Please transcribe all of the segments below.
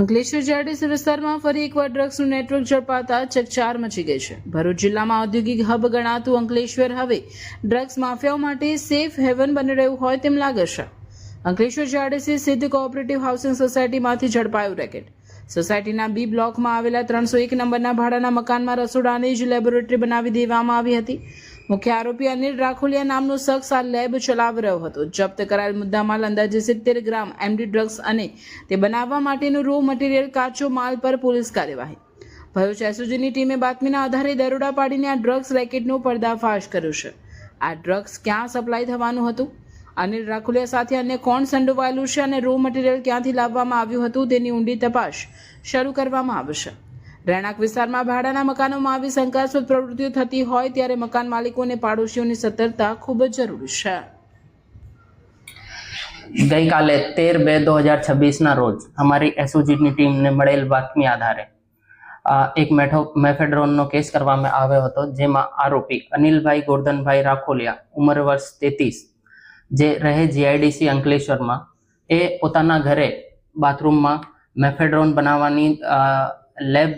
અંકલેશ્વર જાડેસર વિસ્તારમાં ફરી એકવાર ડ્રગ્સનું નેટવર્ક ઝડપાતા ચકચાર મચી ગઈ છે. ભરૂચ જિલ્લામાં ઔદ્યોગિક હબ ગણાતું અંકલેશ્વર હવે ડ્રગ્સ માફિયાઓ માટે સેફ હેવન બની રહ્યું હોય તેમ લાગે છે. Ankleshwar JRDC Siddh cooperative housing સોસાયટીમાંથી ઝડપાયું રેકેટ સોસાયટીના બી બ્લોકમાં આવેલા ત્રણસો એક નંબરના ભાડાના મકાનમાં રસોડાની જ લેબોરેટરી બનાવી દેવામાં આવી હતી. મુખ્ય આરોપી અનિલ રાખોલિયા નામનો શખ્સ આ લેબ ચલાવી રહ્યો હતો. જપ્ત કરાયેલ મુદ્દામાલ અંદાજે સિત્તેર ગ્રામ એમડી ડ્રગ્સ અને તે બનાવવા માટેનું રો મટીરિયલ કાચો માલ પર પોલીસ કાર્યવાહી. ભરૂચ એસઓજીની ટીમે બાતમીના આધારે દરોડા પાડીને આ ડ્રગ્સ રેકેટનો પર્દાફાશ કર્યો છે. આ ડ્રગ્સ ક્યાં સપ્લાય થવાનું હતું? અનિલ રાખોલિયા સાથે અન્ય કોણ સંડોવાયેલું છે અને રો મટીરિયલ ક્યાંથી લાવવામાં આવ્યું હતું તેની ઊંડી તપાસ શરૂ કરવામાં આવશે. રહેણાંક વિસ્તારમાં ભાડાના મકાનોમાં આવી શંકાસ્પદ પ્રવૃત્તિઓ થતી હોય ત્યારે મકાન માલિકો અને પાડોશીઓની સતર્કતા ખૂબ જ જરૂરી છે. ગઈકાલે તેર બે દો હજાર છવ્વીસના રોજ અમારી એસઓજીની ટીમને મળેલ બાતમી આધારે એક મેઠો મેફેડ્રોનનો કેસ કરવામાં આવ્યો હતો જેમાં આરોપી અનિલભાઈ ગોરધનભાઈ રાખોલિયા, ઉંમર વર્ષ તેત્રીસ, જે રહે જીઆઈડીસી અંકલેશ્વરમાં, એ પોતાના ઘરે બાથરૂમમાં મેફેડ્રોન બનાવવાની લેબ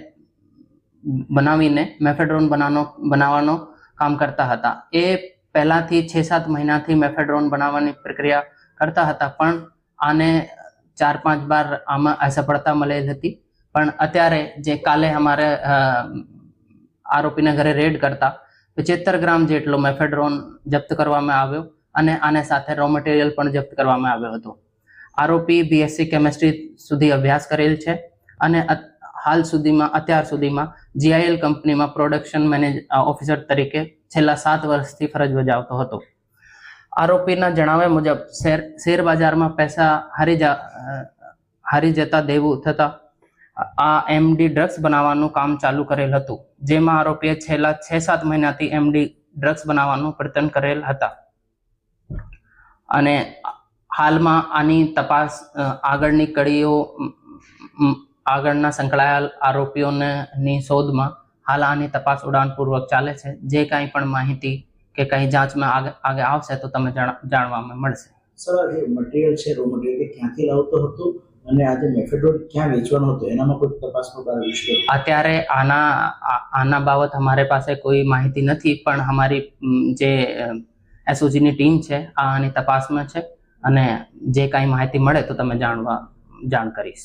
બનાવીને મેફેડ્રોન બનાવવાનો બનાવવાનો કામ કરતા હતા. એ પહેલાથી છ સાત મહિનાથી મેફેડ્રોન બનાવવાની પ્રક્રિયા કરતા હતા, પણ આને ચાર પાંચ બાર આમાં અસફળતા મળેલ હતી. પણ અત્યારે જે કાલે અમારે આરોપીના ઘરે રેડ કરતા, પચોતેર ગ્રામ જેટલો મેફેડ્રોન જપ્ત કરવામાં આવ્યો અને આને સાથે રો મટીરિયલ પણ જપ્ત કરવામાં આવ્યો હતો. આરોપી બીએસસી કેમેસ્ટ્રી સુધી અભ્યાસ કરેલ છે અને હાલ સુધીમાં, અત્યાર સુધીમાં જીઆઈએલ કંપનીમાં પ્રોડક્શન મેનેજ ઓફિસર તરીકે છેલ્લા સાત વર્ષથી ફરજ બજાવતો હતો. આરોપીના જણાવ્યા મુજબ, શેર શેર બજારમાં પૈસા હારી જા હારી જતા દેવું થતા આ એમડી ડ્રગ્સ બનાવવાનું કામ ચાલુ કરેલ હતું, જેમાં આરોપીએ છેલ્લા છ સાત મહિનાથી એમડી ડ્રગ્સ બનાવવાનું પ્રયત્ન કરેલ હતા. અને હાલમાં આની તપાસ આગળની કડીઓ આગળના સંકળાયેલ આરોપીઓને ની શોધમાં હાલ આની તપાસ ઉડાનપૂર્વક ચાલે છે. જે કાંઈ પણ માહિતી કે કંઈ જાંચમાં આગે આગે આવશે તો તમે જાણ- જાણવામાં મળશે. સર આ જે મટીરિયલ છે રો મટીરિયલ ક્યાંથી લાવતો હતો અને આ જે મેફેડોન ક્યાં વેચવાનો હતો એનામાં કોઈ તપાસનો વિષય અત્યારે આના આના બાબત અમારી પાસે કોઈ માહિતી નથી પણ અમારી જે એસઓજીની ટીમ છે આ આની તપાસમાં છે અને જે કાંઈ માહિતી મળે તો તમે જાણવા જાણ કરીશ.